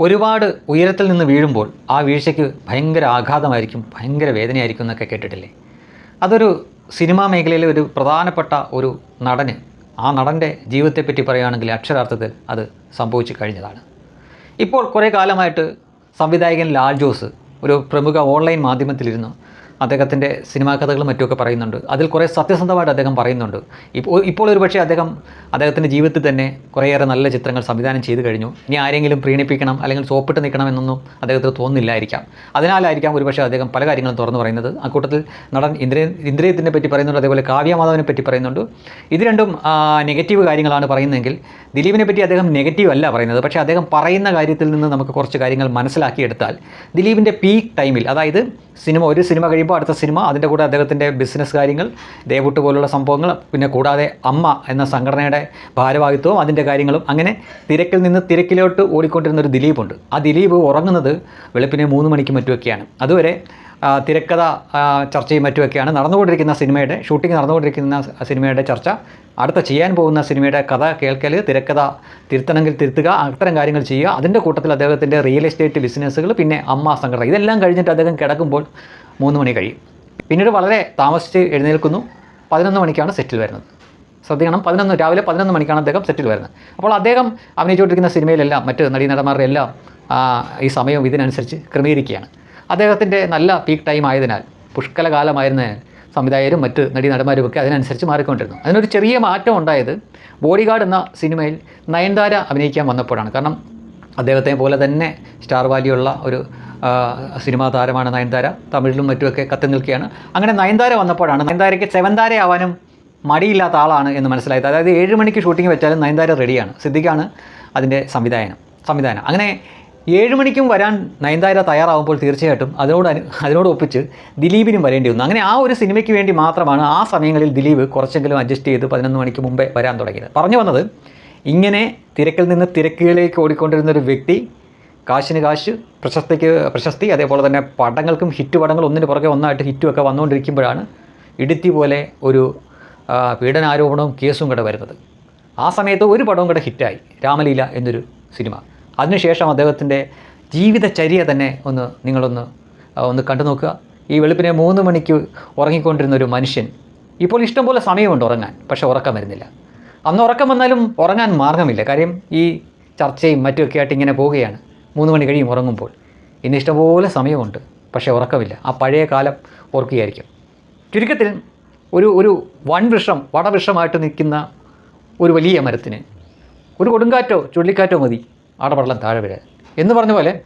ഒരുപാട് ഉയരത്തിൽ നിന്ന് വീഴുമ്പോൾ ആ വീഴ്ചയ്ക്ക് ഭയങ്കര ആഘാതമായിരിക്കും ഭയങ്കര വേദനയായിരിക്കും എന്നൊക്കെ കേട്ടിട്ടില്ലേ? അതൊരു സിനിമാ മേഖലയിലെ ഒരു പ്രധാനപ്പെട്ട ഒരു നടന് ആ നടന്റെ ജീവിതത്തെപ്പറ്റി പറയുകയാണെങ്കിൽ അക്ഷരാർത്ഥത്തിൽ അത് സംഭവിച്ചു കഴിഞ്ഞതാണ്. ഇപ്പോൾ കുറേ കാലമായിട്ട് സംവിധായകൻ ലാൽ ജോസ് ഒരു പ്രമുഖ ഓൺലൈൻ മാധ്യമത്തിലിരുന്നു. അദ്ദേഹത്തിന്റെ സിനിമാ കഥകളും മറ്റുമൊക്കെ പറയുന്നുണ്ട്. അതിൽ കുറേ സത്യസന്ധമായിട്ട് അദ്ദേഹം പറയുന്നുണ്ട്. ഇപ്പോൾ ഇപ്പോൾ ഒരു പക്ഷേ അദ്ദേഹം അദ്ദേഹത്തിന്റെ ജീവിതത്തിൽ തന്നെ കുറേയേറെ നല്ല ചിത്രങ്ങൾ സംവിധാനം ചെയ്തു കഴിഞ്ഞു. ഇനി ആരെങ്കിലും പ്രീണിപ്പിക്കണം അല്ലെങ്കിൽ സോപ്പിട്ട് നിൽക്കണം എന്നൊന്നും അദ്ദേഹത്തിന് തോന്നുന്നില്ലായിരിക്കാം. അതിനാലായിരിക്കാം ഒരുപക്ഷെ അദ്ദേഹം പല കാര്യങ്ങളും തുറന്നു പറയുന്നത്. ആ കൂട്ടത്തിൽ നടൻ ഇന്ദ്രിയ ഇന്ദ്രിയത്തിനെ പറ്റി പറയുന്നുണ്ട്. അതേപോലെ കാവ്യമാധവനെ പറ്റി പറയുന്നുണ്ട്. ഇത് രണ്ടും നെഗറ്റീവ് കാര്യങ്ങളാണ് പറയുന്നതെങ്കിൽ ദിലീപിനെ പറ്റി അദ്ദേഹം നെഗറ്റീവ് അല്ല പറയുന്നത്. പക്ഷേ അദ്ദേഹം പറയുന്ന കാര്യത്തിൽ നിന്ന് നമുക്ക് കുറച്ച് കാര്യങ്ങൾ മനസ്സിലാക്കിയെടുത്താൽ ദിലീപിന്റെ പീക്ക് ടൈമിൽ അതായത് സിനിമ ഒരു സിനിമ കഴിയുമ്പോൾ അടുത്ത സിനിമ അതിന്റെ കൂടെ അദ്ദേഹത്തിന്റെ ബിസിനസ് കാര്യങ്ങൾ ദേവുട്ട് പോലുള്ള സംഭവങ്ങൾ പിന്നെ കൂടാതെ അമ്മ എന്ന സംഘടനയുടെ ഭാരവാഹിത്വവും അതിന്റെ കാര്യങ്ങളും. അങ്ങനെ തിരക്കിൽ നിന്ന് തിരക്കിലോട്ട് ഓടിക്കൊണ്ടിരുന്ന ഒരു ദിലീപുണ്ട്. ആ ദിലീപ് ഉറങ്ങുന്നത് വെളുപ്പിനെ മൂന്ന് മണിക്ക് മറ്റുമൊക്കെയാണ്. അതുവരെ തിരക്കഥ ചർച്ചയും മറ്റുമൊക്കെയാണ് നടന്നുകൊണ്ടിരിക്കുന്ന സിനിമയുടെ ഷൂട്ടിംഗ് നടന്നുകൊണ്ടിരിക്കുന്ന സിനിമയുടെ ചർച്ച. അടുത്ത ചെയ്യാൻ പോകുന്ന സിനിമയുടെ കഥ കേൾക്കൽ തിരക്കഥ തിരുത്തണമെങ്കിൽ തിരുത്തുക അത്തരം കാര്യങ്ങൾ ചെയ്യുക. അതിന്റെ കൂട്ടത്തിൽ അദ്ദേഹത്തിന്റെ റിയൽ എസ്റ്റേറ്റ് ബിസിനസ്സുകൾ പിന്നെ അമ്മ സംഘടന. ഇതെല്ലാം കഴിഞ്ഞിട്ട് അദ്ദേഹം കിടക്കുമ്പോൾ മൂന്ന് മണി കഴിയും. പിന്നീട് വളരെ താമസിച്ച് എഴുന്നേൽക്കുന്നു. പതിനൊന്ന് മണിക്കാണ് സെറ്റിൽ വരുന്നത്. ശ്രദ്ധിക്കണം പതിനൊന്ന് രാവിലെ പതിനൊന്ന് മണിക്കാണ് അദ്ദേഹം സെറ്റിൽ വരുന്നത്. അപ്പോൾ അദ്ദേഹം അഭിനയിച്ചുകൊണ്ടിരിക്കുന്ന സിനിമയിലെല്ലാം മറ്റ് നടീനടന്മാരുടെ എല്ലാം ഈ സമയവും ഇതിനനുസരിച്ച് ക്രമീകരിക്കുകയാണ്. അദ്ദേഹത്തിന്റെ നല്ല പീക്ക് ടൈം ആയതിനാൽ പുഷ്കലകാലമായിരുന്നതിനാൽ സംവിധായകരും മറ്റ് നടീനടന്മാരും ഒക്കെ അതിനനുസരിച്ച് മാറിക്കൊണ്ടിരുന്നു. അതിനൊരു ചെറിയ മാറ്റം ഉണ്ടായത് ബോഡിഗാർഡ് എന്ന സിനിമയിൽ നയൻതാര അഭിനയിക്കാൻ വന്നപ്പോഴാണ്. കാരണം അദ്ദേഹത്തെ പോലെ തന്നെ സ്റ്റാർ വാല്യുള്ള ഒരു സിനിമാ താരമാണ് നയൻതാര. തമിഴിലും മറ്റുമൊക്കെ കത്തി നിൽക്കുകയാണ്. അങ്ങനെ നയൻതാര വന്നപ്പോഴാണ് നയൻതാരയ്ക്ക് സെവൻതാര ആവാനും മടിയില്ലാത്ത ആളാണ് എന്ന് മനസ്സിലായത്. അതായത് ഏഴ് മണിക്ക് ഷൂട്ടിംഗ് വെച്ചാലും നയൻതാര റെഡിയാണ് സിദ്ദിഖാണ് അതിന്റെ സംവിധായകൻ സംവിധാനം അങ്ങനെ ഏഴ് മണിക്കും വരാൻ നയൻതാര തയ്യാറാവുമ്പോൾ തീർച്ചയായിട്ടും അതിനോട് അതിനോട് ഒപ്പിച്ച് ദിലീപിനും വരേണ്ടി വന്നു. അങ്ങനെ ആ ഒരു സിനിമയ്ക്ക് വേണ്ടി മാത്രമാണ് ആ സമയങ്ങളിൽ ദിലീപ് കുറച്ചെങ്കിലും അഡ്ജസ്റ്റ് ചെയ്ത് പതിനൊന്ന് മണിക്ക് മുമ്പേ വരാൻ തുടങ്ങിയത്. പറഞ്ഞു വന്നത് ഇങ്ങനെ തിരക്കിൽ നിന്ന് തിരക്കുകളിലേക്ക് ഓടിക്കൊണ്ടിരുന്ന ഒരു വ്യക്തി കാശിന് കാശ് പ്രശസ്തിക്ക് പ്രശസ്തി അതേപോലെ തന്നെ പടങ്ങൾക്കും ഹിറ്റ് പടങ്ങൾ ഒന്നിന് പുറകെ ഒന്നായിട്ട് ഹിറ്റും ഒക്കെ വന്നുകൊണ്ടിരിക്കുമ്പോഴാണ് ഇടുത്തി പോലെ ഒരു പീഡനാരോപണവും കേസും കൂടെ വരുന്നത്. ആ സമയത്ത് ഒരു പടവും കൂടെ ഹിറ്റായി രാമലീല എന്നൊരു സിനിമ. അതിനുശേഷം അദ്ദേഹത്തിന്റെ ജീവിതചര്യ തന്നെ ഒന്ന് നിങ്ങളൊന്ന് ഒന്ന് കണ്ടു നോക്കുക. ഈ വെളുപ്പിനെ മൂന്ന് മണിക്ക് ഉറങ്ങിക്കൊണ്ടിരുന്ന ഒരു മനുഷ്യൻ ഇപ്പോൾ ഇഷ്ടംപോലെ സമയമുണ്ട് ഉറങ്ങാൻ പക്ഷേ ഉറക്കം വരുന്നില്ല. അന്ന് ഉറക്കം വന്നാലും ഉറങ്ങാൻ മാർഗമില്ല. കാര്യം ഈ ചർച്ചയും മറ്റുമൊക്കെ ആയിട്ട് ഇങ്ങനെ പോവുകയാണ് മൂന്ന് മണി കഴിയും ഉറങ്ങുമ്പോൾ. ഇന്ന് ഇഷ്ടംപോലെ സമയമുണ്ട് പക്ഷേ ഉറക്കമില്ല. ആ പഴയ കാലം ഓർക്കുകയായിരിക്കും. ചുരുക്കത്തിൽ ഒരു ഒരു വൻവൃക്ഷം വടവൃക്ഷമായിട്ട് നിൽക്കുന്ന ഒരു വലിയ മരത്തിന് ഒരു കൊടുങ്കാറ്റോ ചുഴലിക്കാറ്റോ മതി. ആടപടലം താഴെ വരെ എന്ന് പറഞ്ഞ പോലെ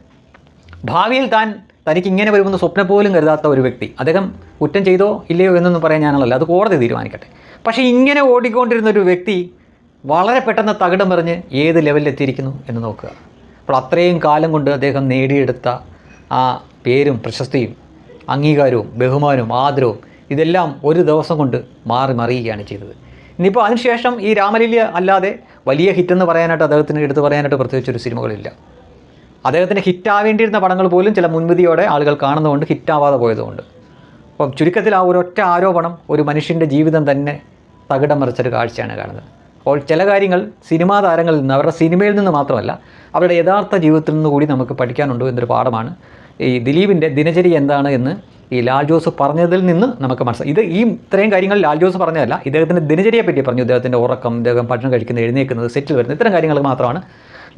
ഭാവിയിൽ താൻ തനിക്ക് ഇങ്ങനെ വരുമെന്ന് സ്വപ്നം പോലും കരുതാത്ത ഒരു വ്യക്തി അദ്ദേഹം കുറ്റം ചെയ്തോ ഇല്ലയോ എന്നൊന്നും പറയാൻ ഞാനല്ല അത് കോടതി തീരുമാനിക്കട്ടെ. പക്ഷേ ഇങ്ങനെ ഓടിക്കൊണ്ടിരുന്ന ഒരു വ്യക്തി വളരെ പെട്ടെന്ന് തകിടം പറഞ്ഞ് ഏത് ലെവലിൽ എത്തിയിരിക്കുന്നു എന്ന് നോക്കുക. അപ്പോൾ അത്രയും കാലം കൊണ്ട് അദ്ദേഹം നേടിയെടുത്ത ആ പേരും പ്രശസ്തിയും അംഗീകാരവും ബഹുമാനവും ആദരവും ഇതെല്ലാം ഒരു ദിവസം കൊണ്ട് മാറി മറിയുകയാണ് ചെയ്തത്. ഇനിയിപ്പോൾ അതിനുശേഷം ഈ രാമലീല അല്ലാതെ വലിയ ഹിറ്റെന്ന് പറയാനായിട്ട് അദ്ദേഹത്തിന് എടുത്തു പറയാനായിട്ട് പ്രത്യേകിച്ചൊരു സിനിമകളില്ല. അദ്ദേഹത്തിന് ഹിറ്റാവേണ്ടിയിരുന്ന പടങ്ങൾ പോലും ചില മുൻവിധിയോടെ ആളുകൾ കാണുന്നതുകൊണ്ട് ഹിറ്റാവാതെ പോയതുകൊണ്ട്. അപ്പം ചുരുക്കത്തിൽ ആ ഒരൊറ്റ ആരോപണം ഒരു മനുഷ്യന്റെ ജീവിതം തന്നെ തകിടം മറിച്ചൊരു കാഴ്ചയാണ് കാണുന്നത്. അപ്പോൾ ചില കാര്യങ്ങൾ സിനിമാ താരങ്ങളിൽ നിന്ന് അവരുടെ സിനിമയിൽ നിന്ന് മാത്രമല്ല അവരുടെ യഥാർത്ഥ ജീവിതത്തിൽ നിന്ന് കൂടി നമുക്ക് പഠിക്കാനുണ്ടോ എന്നൊരു പാഠമാണ് ഈ ദിലീപിന്റെ ദിനചര്യ എന്താണ് എന്ന് ഈ ലാൽ ജോസ് പറഞ്ഞതിൽ നിന്ന് നമുക്ക് മനസ്സിലായി. ഇത് ഈ ഇത്രയും കാര്യങ്ങൾ ലാൽ ജോസ് പറഞ്ഞതല്ല ഇദ്ദേഹത്തിന്റെ ദിനചര്യയെ പറ്റി പറഞ്ഞു. ഇദ്ദേഹത്തിന്റെ ഉറക്കം ഇദ്ദേഹം ഭക്ഷണം കഴിക്കുന്നത് എഴുന്നേൽക്കുന്നത് സെറ്റിൽ വരുന്നത് ഇത്തരം കാര്യങ്ങൾ മാത്രമാണ്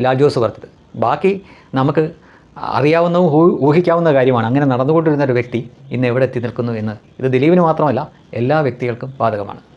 ലാൽ ജോസ് പറഞ്ഞത്. ബാക്കി നമുക്ക് അറിയാവുന്നതും ഊഹിക്കാവുന്ന കാര്യമാണ്. അങ്ങനെ നടന്നുകൊണ്ടിരുന്ന ഒരു വ്യക്തി ഇന്ന് എവിടെ എത്തി നിൽക്കുന്നു എന്ന്. ഇത് ദിലീപിന് മാത്രമല്ല എല്ലാ വ്യക്തികൾക്കും ബാധകമാണ്.